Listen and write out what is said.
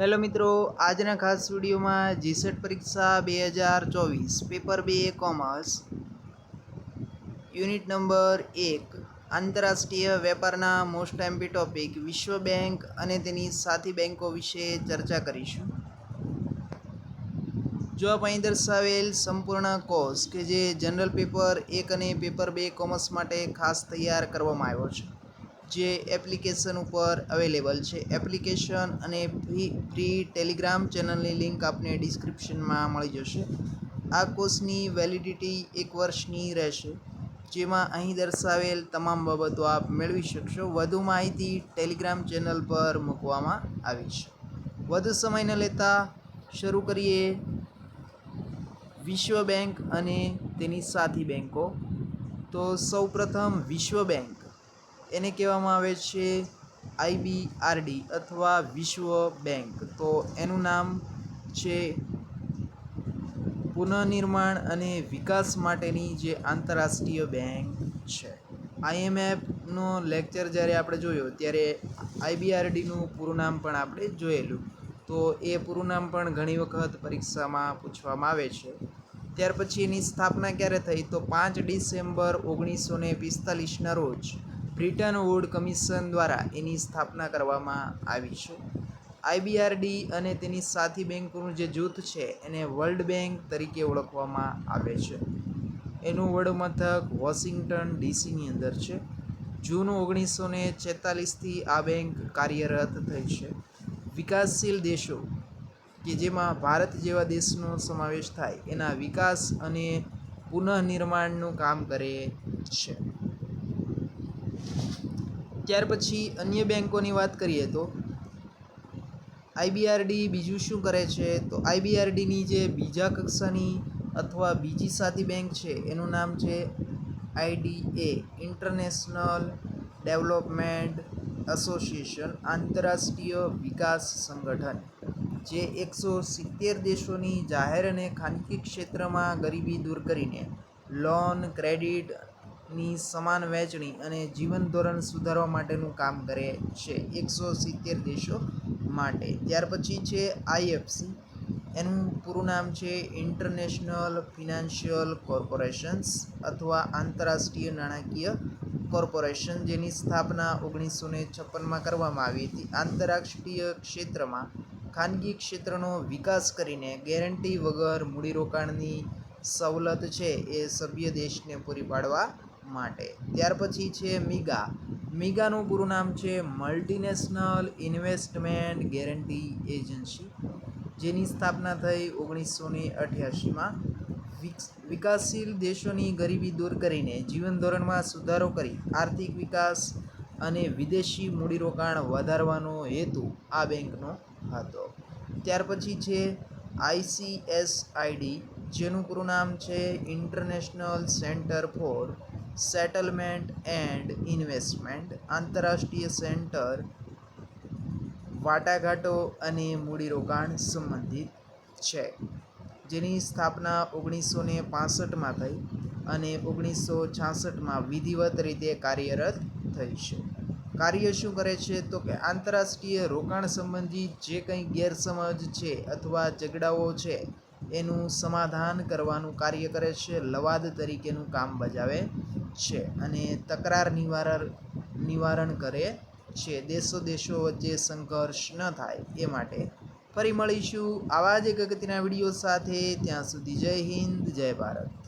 Hello મિત્રો, આજના ખાસ વિડીયોમાં જીસેટ પરીક્ષા બે હજાર ચોવીસ, પેપર બે, કોમર્સ. યુનિટ નંબર એક, આંતરરાષ્ટ્રીય વેપારના મોસ્ટ એમ્પી ટોપિક વિશ્વ બેંક અને તેની સાથી બેંકો વિશે ચર્ચા કરીશું. જો આપ અહીં દર્શાવેલ સંપૂર્ણ કોર્સ કે જે જનરલ પેપર એક અને પેપર બે, કોમર્સ માટે ખાસ તૈયાર કરવામાં આવ્યો છે. જે એપ્લિકેશન ઉપર અવેલેબલ છે. એપ્લિકેશન અને ફ્રી ટેલિગ્રામ ચેનલની લિંક આપને ડિસ્ક્રિપ્શનમાં મળી જશે. આ કોર્સની વેલિડિટી એક વર્ષની રહેશે, જેમાં અહીં દર્શાવેલ તમામ બાબતો આપ મેળવી શકશો. વધુ માહિતી ટેલિગ્રામ ચેનલ પર મૂકવામાં આવી છે. વધુ સમય ન લેતા શરૂ કરીએ વિશ્વ બેંક અને તેની સાથી બેંકો. તો સૌપ્રથમ વિશ્વ બેંક. એને કહેવામાં આવે છે આઈબીઆરડી અથવા વિશ્વ બેંક. તો એનું નામ છે પુનઃનિર્માણ અને વિકાસ માટેની જે આંતરરાષ્ટ્રીય બેંક છે. આઈએમએફનો લેક્ચર જ્યારે આપણે જોયો ત્યારે આઈબીઆરડીનું પૂરું નામ પણ આપણે જોયેલું. તો એ પૂરું નામ પણ ઘણી વખત પરીક્ષામાં પૂછવામાં આવે છે. ત્યાર પછી એની સ્થાપના ક્યારે થઈ? તો પાંચ ડિસેમ્બર ઓગણીસો ને પિસ્તાલીસના રોજ બ્રિટન વુડ કમિશન દ્વારા એની સ્થાપના કરવામાં આવી છે. આઈબીઆરડી અને તેની સાથી બેંકોનું જે જૂથ છે, એને વર્લ્ડ બેંક તરીકે ઓળખવામાં આવે છે. એનું વડમથક વોશિંગ્ટન ડીસીની અંદર છે. જૂન ઓગણીસો ને છેતાલીસથી આ બેંક કાર્યરત થઈ છે. વિકાસશીલ દેશો કે જેમાં ભારત જેવા દેશનો સમાવેશ થાય, એના વિકાસ અને પુનઃનિર્માણનું કામ કરે છે. ત્યાર પછી અન્ય બેંકોની વાત કરીએ તો આઈબીઆરડી બીજું શું કરે છે? તો આઈબીઆરડીની જે બીજા કક્ષાની અથવા બીજી સાથી બેંક છે, એનું નામ છે આઈડીએ ઇન્ટરનેશનલ ડેવલપમેન્ટ એસોસિએશન, આંતરરાષ્ટ્રીય વિકાસ સંગઠન, જે એકસો સિત્તેર દેશોની જાહેર અને ખાનગી ક્ષેત્રમાં ગરીબી દૂર કરીને લોન ક્રેડિટની સમાન વહેંચણી અને જીવન ધોરણ સુધારવા માટેનું કામ કરે છે એકસો સિત્તેર દેશો માટે. ત્યાર પછી છે આઈએફસી એનું પૂરું નામ છે ઇન્ટરનેશનલ ફિનાન્શિયલ કોર્પોરેશન્સ અથવા આંતરરાષ્ટ્રીય નાણાકીય કોર્પોરેશન, જેની સ્થાપના ઓગણીસો ને છપ્પનમાં કરવામાં આવી હતી. આંતરરાષ્ટ્રીય ક્ષેત્રમાં ખાનગી ક્ષેત્રનો વિકાસ કરીને ગેરંટી વગર મૂડીરોકાણની સવલત છે એ સભ્ય દેશને પૂરી પાડવા માટે. ત્યાર પછી છે મીગા. મીગાનું પૂરું નામ છે મલ્ટીનેશનલ ઇન્વેસ્ટમેન્ટ ગેરંટી એજન્સી, જેની સ્થાપના થઈ ઓગણીસો ને અઠ્યાસીમાં વિકાસશીલ દેશોની ગરીબી દૂર કરીને જીવન ધોરણમાં સુધારો કરી આર્થિક વિકાસ અને વિદેશી મૂડીરોકાણ વધારવાનો હેતુ આ બેંકનો હતો. ત્યાર પછી છે આઈસીએસઆઈડી જેનું પૂરું નામ છે international centre for settlement and investment આંતરરાષ્ટ્રીય સેન્ટર, વાટાઘાટો અને મૂડીરોકાણ સંબંધિત છે. જેની સ્થાપના ઓગણીસો ને પાસઠમાં થઈ અને ઓગણીસો છાસઠમાં વિધિવત રીતે કાર્યરત થઈ છે. કાર્ય શું કરે છે? તો કે આંતરરાષ્ટ્રીય રોકાણ સંબંધિત જે કંઈ ગેરસમજ છે અથવા ઝઘડાઓ છે એનું સમાધાન કરવાનું કાર્ય કરે છે, લવાદ તરીકેનું કામ બજાવે છે અને તકરાર નિવારણ નિવારણ કરે છે. દેશો દેશો વચ્ચે સંઘર્ષ ન થાય એ માટે ફરી મળીશું આવા જ એક અગત્યના વીડિયો સાથે. ત્યાં સુધી જય હિન્દ, જય ભારત.